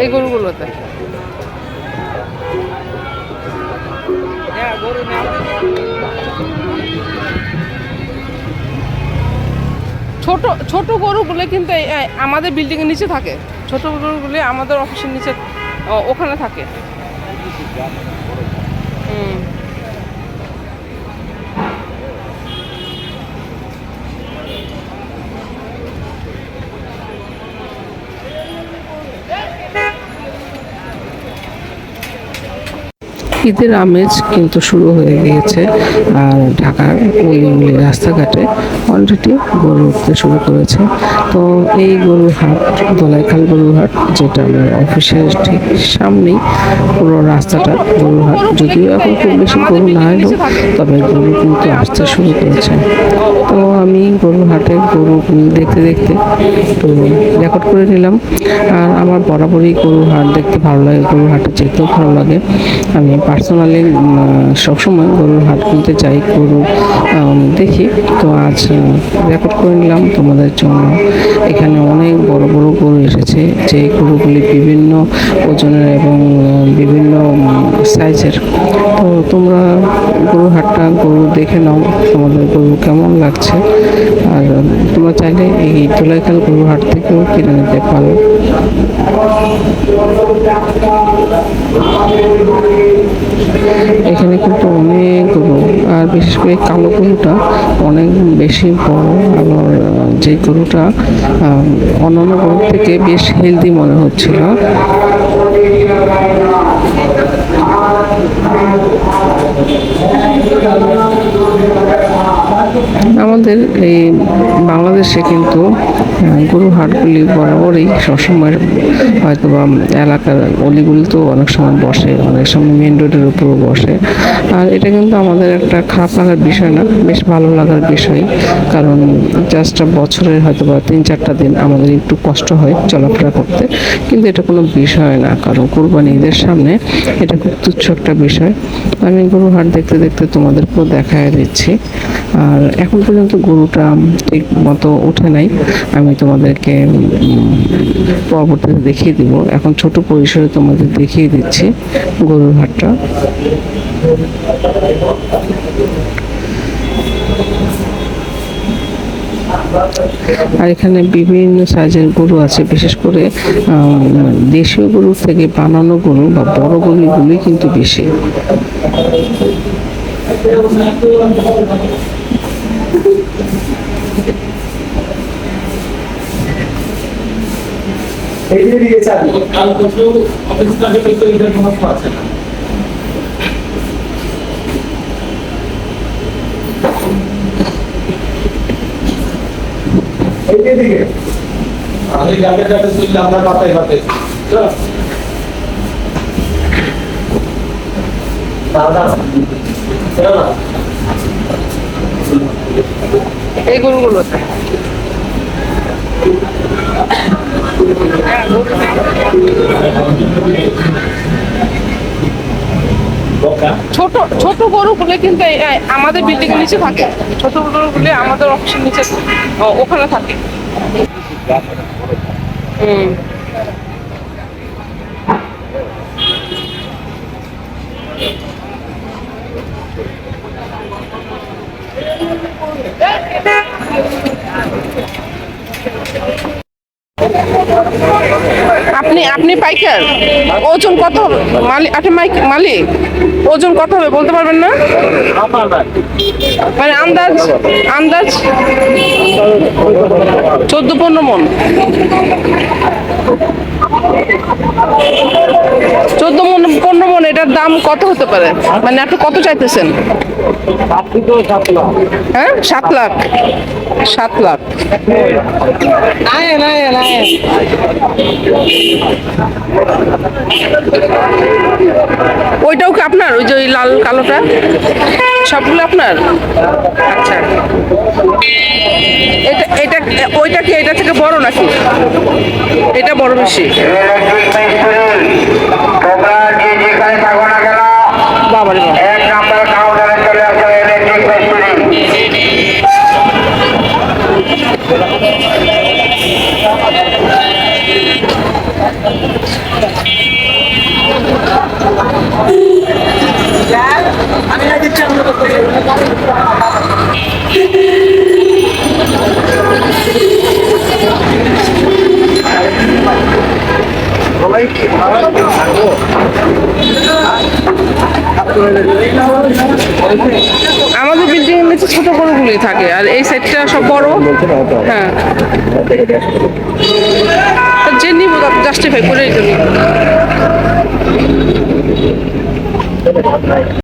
এই গরুগুলোতে। ছোট ছোট গরুগুলো কিন্তু আমাদের বিল্ডিং এর নিচে থাকে। ছোট গরুগুলো আমাদের অফিসের নিচে ওখানে থাকে। হুম। ঈদের আমেজ কিন্তু শুরু হয়ে গিয়েছে। আর ঢাকার ওই রাস্তাঘাটে অলরেডি গরু উঠতে শুরু করেছে। তো এই গরুর হাট দোলাইখাল গরুর হাট যেটা আমার অফিসের ঠিক সামনেই, পুরো রাস্তাটা গরুর হাট যদিও এখন খুব বেশি গরু না এলো তবে গরু কিন্তু আসতে শুরু করেছে। তো আমি গরুর হাটে গরু দেখতে দেখতে তো রেকর্ড করে নিলাম। আর আমার বরাবরই গরুর হাট দেখতে ভালো লাগে গরুর হাটে যেতেও ভালো লাগে। আমি পার্সোনালি সবসময় গরুর হাট কিনতে যাই, গরু দেখি। তো আজ রেকর্ড করে নিলাম তোমাদের জন্য। এখানে অনেক বড় বড় গরু এসেছে, যে গরুগুলি বিভিন্ন ওজনের এবং বিভিন্ন সাইজের তো তোমরা গরুর হাটটা, গরু দেখে নাও, তোমাদের গরু কেমন লাগছে। আর তোমরা চাইলে এই দোলাইখাল গরুর হাট থেকেও কিনে নিতে পারো। এখানে কিন্তু অনেক গরু আর বিশেষ করে কালো গরুটা অনেক বেশি বড় আবার যে গরুটা অন্যান্য গরু থেকে বেশ হেলদি মনে হচ্ছিল। আমাদের এই বাংলাদেশে কিন্তু গরু হাটগুলি বরাবরই সবসময় হয়তো বা এলাকার অলিগুলিতেও অনেক সময় বসে, অনেক সময় মেন রোডের উপরও বসে। আর এটা কিন্তু আমাদের একটা খারাপ লাগার বিষয় না, বেশ ভালো লাগার বিষয়। কারণ জাস্ট বছরের হয়তো বা তিন চারটা দিন আমাদের একটু কষ্ট হয় চলাফেরা করতে। কিন্তু এটা কোনো বিষয় না, কারণ কোরবানি ঈদের সামনে এটা খুব তুচ্ছ একটা বিষয়। আমি গরু হাট দেখতে দেখতে তোমাদেরকেও দেখায় দিচ্ছি। আর এখন পর্যন্ত গরুটা ঠিক মতো ওঠে নাই। আমি তোমাদেরকে পরবর্তীতে দেখিয়ে দিব। এখন ছোট পরিসরে তোমাদের দেখিয়ে দিচ্ছি গরুর হাটটা। আর এখানে বিভিন্ন সাইজের গরু আছে, বিশেষ করে দেশীয় গরুর থেকে বানানো গরু বা বড় গরুগুলি কিন্তু বেশি। কাল পরশু অফিস থেকে কিন্তু না আমি শুনলে আমরা পাতাই পাতে এই গরুগুলোতে। ছোট ছোট গরুগুলো কিন্তু আমাদের বিল্ডিং এর নিচে থাকে। ছোট গরুগুলো আমাদের অফিসের নিচে ওখানে থাকে। হুম। আপনি আপনি পাইকার? ওজন কত হবে? মালিক আপনি মাইক- মালিক, ওজন কত হবে বলতে পারবেন না? মানে আন্দাজ আন্দাজ? চোদ্দ পনেরো মন। চোদ্দ মন, পনেরো মন, এটার দাম কত হতে পারে? মানে আপনি কত চাইতেছেন? হ্যাঁ? সাত লাখ। সাত লাখ। ওইটাও কি আপনার? ওই যে ওই লাল, কালোটা? সবগুলো আপনার? আচ্ছা। এটা এটা ওইটা কি, এটা থেকে বড় নাকি? এটা বড় বেশি। বাবারে বাবা। এক নাম্বার কাউন্টারে চলে আসো ইলেকট্রিক মিস্ত্রি আমাদের বিল্ডিং এর নিচে ছোট গরুগুলোই থাকে, আর এই সাইডটা সব বড়। হ্যাঁ। যে নিব জাস্টিফাই করে।